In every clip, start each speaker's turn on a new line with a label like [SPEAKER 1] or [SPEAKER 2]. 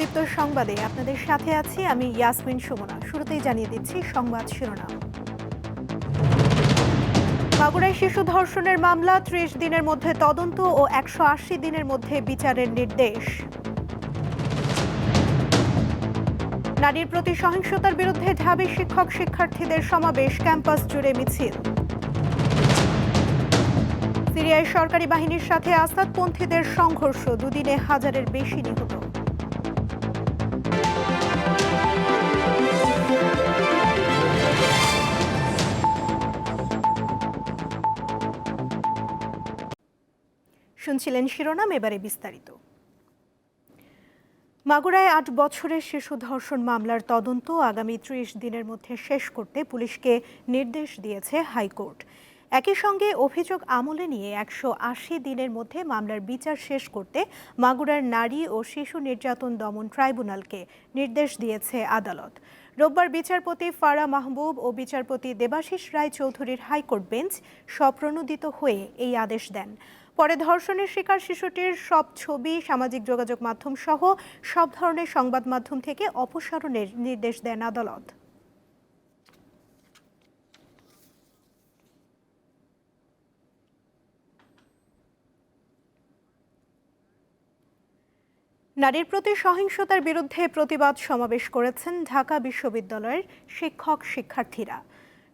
[SPEAKER 1] প্রদীপ্ত সংবাদে আপনাদের সাথে আছি আমি ইয়াসমিন সুমনা। শুরুতেই জানিয়ে দিচ্ছি সংবাদ শিরোনাম। মাগুরায় শিশু ধর্ষণের মামলা, ত্রিশ দিনের মধ্যে তদন্ত ও একশো আশি দিনের মধ্যে বিচারের নির্দেশ। নারীর প্রতি সহিংসতার বিরুদ্ধে ঢাবি শিক্ষক শিক্ষার্থীদের সমাবেশ, ক্যাম্পাস জুড়ে মিছিল। সিরিয়ায় সরকারি বাহিনীর সাথে আসাদপন্থীদের সংঘর্ষ, দুদিনে হাজারের বেশি নিহত। শুনছিলেন শিরোনাম এবারে বিস্তারিত। মাগুরায় আট বছরের শিশু ধর্ষণ মামলার তদন্ত আগামী ত্রিশ দিনের মধ্যে শেষ করতে পুলিশকে নির্দেশ দিয়েছে হাইকোর্ট। একই সঙ্গে অভিযোগ আমলে নিয়ে একশো আশি দিনের মধ্যে মামলার বিচার শেষ করতে মাগুরার নারী ও শিশু নির্যাতন দমন ট্রাইব্যুনালকে নির্দেশ দিয়েছে আদালত। রোববার বিচারপতি ফারা মাহবুব ও বিচারপতি দেবাশিস রায় চৌধুরীর হাইকোর্ট বেঞ্চ স্বপ্রণোদিত হয়ে এই আদেশ দেন। পরে ধর্ষণের শিকার শিশুটির সব ছবি, সামাজিক যোগাযোগ মাধ্যম সহ সব ধরনের সংবাদ মাধ্যম থেকে অপসারণের নির্দেশ দেন আদালত। নারীর প্রতি সহিংসতার বিরুদ্ধে প্রতিবাদ সমাবেশ করেছেন ঢাকা বিশ্ববিদ্যালয়ের শিক্ষক শিক্ষার্থীরা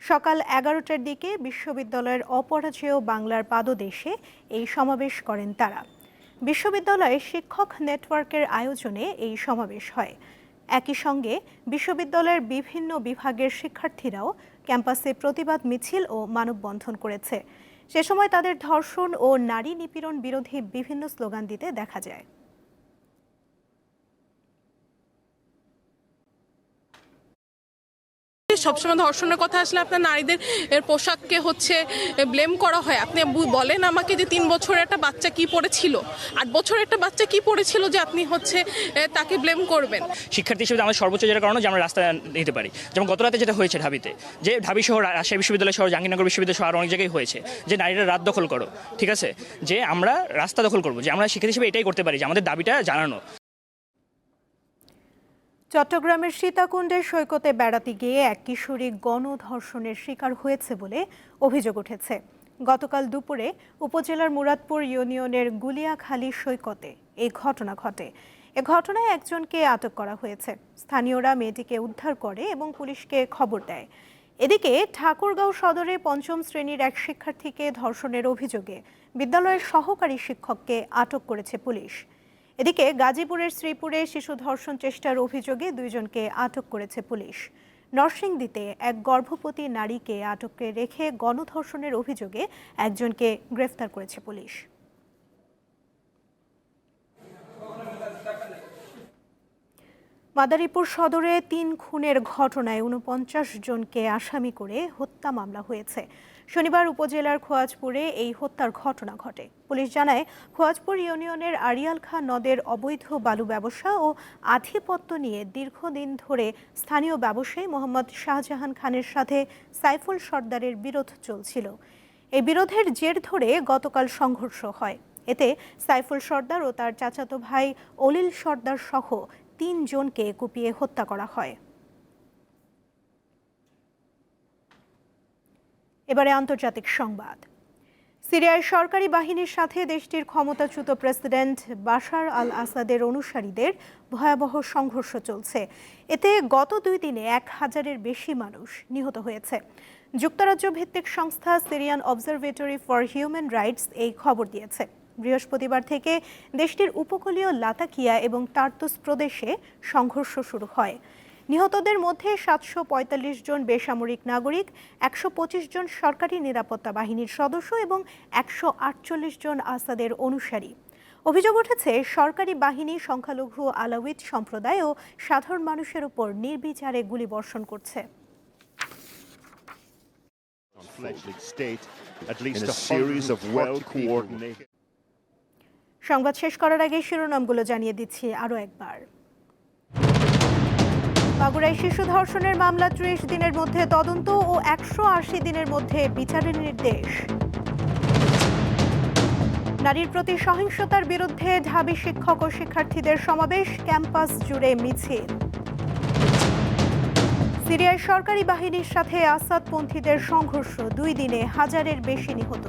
[SPEAKER 1] সকাল এগারোটার দিকে বিশ্ববিদ্যালয়ের অপরাজেয় বাংলার পাদদেশে এই সমাবেশ করেন তারা। বিশ্ববিদ্যালয়ে শিক্ষক নেটওয়ার্কের আয়োজনে এই সমাবেশ হয়। একই সঙ্গে বিশ্ববিদ্যালয়ের বিভিন্ন বিভাগের শিক্ষার্থীরাও ক্যাম্পাসে প্রতিবাদ মিছিল ও মানববন্ধন করেছে। সে সময় তাদের ধর্ষণ ও নারী নিপীড়ন বিরোধী বিভিন্ন স্লোগান দিতে দেখা যায়।
[SPEAKER 2] সবসময় ধর্ষণের কথা আসলে আপনার নারীদের, এর পোশাককে হচ্ছে ব্লেম করা হয়। আপনি বলেন আমাকে যে তিন বছরের একটা বাচ্চা কি পড়েছিল। আট বছরের একটা বাচ্চা কি পড়েছিল যে আপনি হচ্ছে তাকে ব্লেম করবেন?
[SPEAKER 3] শিক্ষার্থী হিসেবে আমাদের সর্বোচ্চ যেটা কারণ যে আমরা রাস্তায় নিতে পারি। যেমন গত রাতে যেটা হয়েছে ঢাবিতে, যে ঢাবি শহর, রাজশাহী বিশ্ববিদ্যালয় শহর, জাহাঙ্গীরনগর বিশ্ববিদ্যালয় শহর অনেক জায়গায় হয়েছে, যে নারীরা রাত দখল করো, ঠিক আছে? যে আমরা রাস্তা দখল করব, যে আমরা শিক্ষার্থী হিসেবে এটাই করতে পারি যে আমাদের দাবিটা জানানো।
[SPEAKER 1] চট্টগ্রামের সীতাকুণ্ডের সৈকতে বেড়াতে গিয়ে এক কিশোরী গণধর্ষণের শিকার হয়েছে বলে অভিযোগ উঠেছে। গতকাল দুপুরে উপজেলার মুরাদপুর ইউনিয়নের গুলিয়াখালী সৈকতে এই ঘটনা ঘটে। এ ঘটনায় একজনকে আটক করা হয়েছে। স্থানীয়রা মেয়েটিকে উদ্ধার করে এবং পুলিশকে খবর দেয়। এদিকে ঠাকুরগাঁও সদরে পঞ্চম শ্রেণির এক শিক্ষার্থীকে ধর্ষণের অভিযোগে বিদ্যালয়ের সহকারী শিক্ষককে আটক করেছে পুলিশ। এদিকে গাজীপুরের শ্রীপুরে শিশু ধর্ষণ চেষ্টার অভিযোগে দুইজনকে আটক করেছে পুলিশ। নরসিংদীতে এক গর্ভবতী নারীকে আটকে রেখে গণধর্ষণের অভিযোগে একজনকে গ্রেফতার করেছে পুলিশ। মাদারীপুর সদরে তিন খুনের ঘটনায় উনপঞ্চাশ জনকে আসামি করে হত্যা মামলা হয়েছে। শনিবার উপজেলার খোয়াজপুরে এই হত্যার ঘটনা ঘটে। পুলিশ জানায়, খোয়াজপুর ইউনিয়নের আড়িয়াল খাঁ নদের অবৈধ বালু ব্যবসা ও আধিপত্য নিয়ে দীর্ঘদিন ধরে স্থানীয় ব্যবসায়ী মোহাম্মদ শাহজাহান খানের সাথে সাইফুল সর্দারের বিরোধ চলছিল। এই বিরোধের জের ধরে গতকাল সংঘর্ষ হয়। এতে সাইফুল সর্দার ও তার চাচাতো ভাই অলিল সর্দার সহ তিনজনকে কুপিয়ে হত্যা করা হয়। এবারে আন্তর্জাতিক সংবাদ। সিরিয়ার সরকারি বাহিনীর সাথে দেশটির ক্ষমতাচ্যুত প্রেসিডেন্ট বাশার আল আসাদের অনুসারীদের ভয়াবহ সংঘর্ষ চলছে। এতে গত দুই দিনে এক হাজারের বেশি মানুষ নিহত হয়েছে। যুক্তরাজ্য ভিত্তিক সংস্থা Syrian Observatory for Human Rights এই খবর দিয়েছে। বৃহস্পতিবার থেকে দেশটির উপকূলীয় লাতাকিয়া এবং টার্তুস প্রদেশে সংঘর্ষ শুরু হয় নিহতদের মধ্যে সাতশো পঁয়তাল্লিশ জন বেসামরিক নাগরিক একশো পঁচিশ জন সরকারি নিরাপত্তা বাহিনীর সদস্য এবং একশো আটচল্লিশ জন আসাদের অনুসারী অভিযোগ উঠেছে সরকারি বাহিনী সংখ্যালঘু আলাউইত সম্প্রদায় ও সাধারণ মানুষের উপর নির্বিচারে গুলি বর্ষণ
[SPEAKER 4] করছে state, at least a series of well coordinated.
[SPEAKER 1] সংবাদ শেষ করার আগে শিরোনামগুলো জানিয়ে দিচ্ছি আরও একবার। মাগুরায় শিশু ধর্ষণের মামলা ত্রিশ দিনের মধ্যে তদন্ত ও একশো আশি দিনের মধ্যে বিচারের নির্দেশ। নারীর প্রতি সহিংসতার বিরুদ্ধে ঢাবি শিক্ষক ও শিক্ষার্থীদের সমাবেশ, ক্যাম্পাস জুড়ে মিছিল। সিরিয়ায় সরকারি বাহিনীর সাথে আসাদপন্থীদের সংঘর্ষ, দুই দিনে হাজারের বেশি নিহত।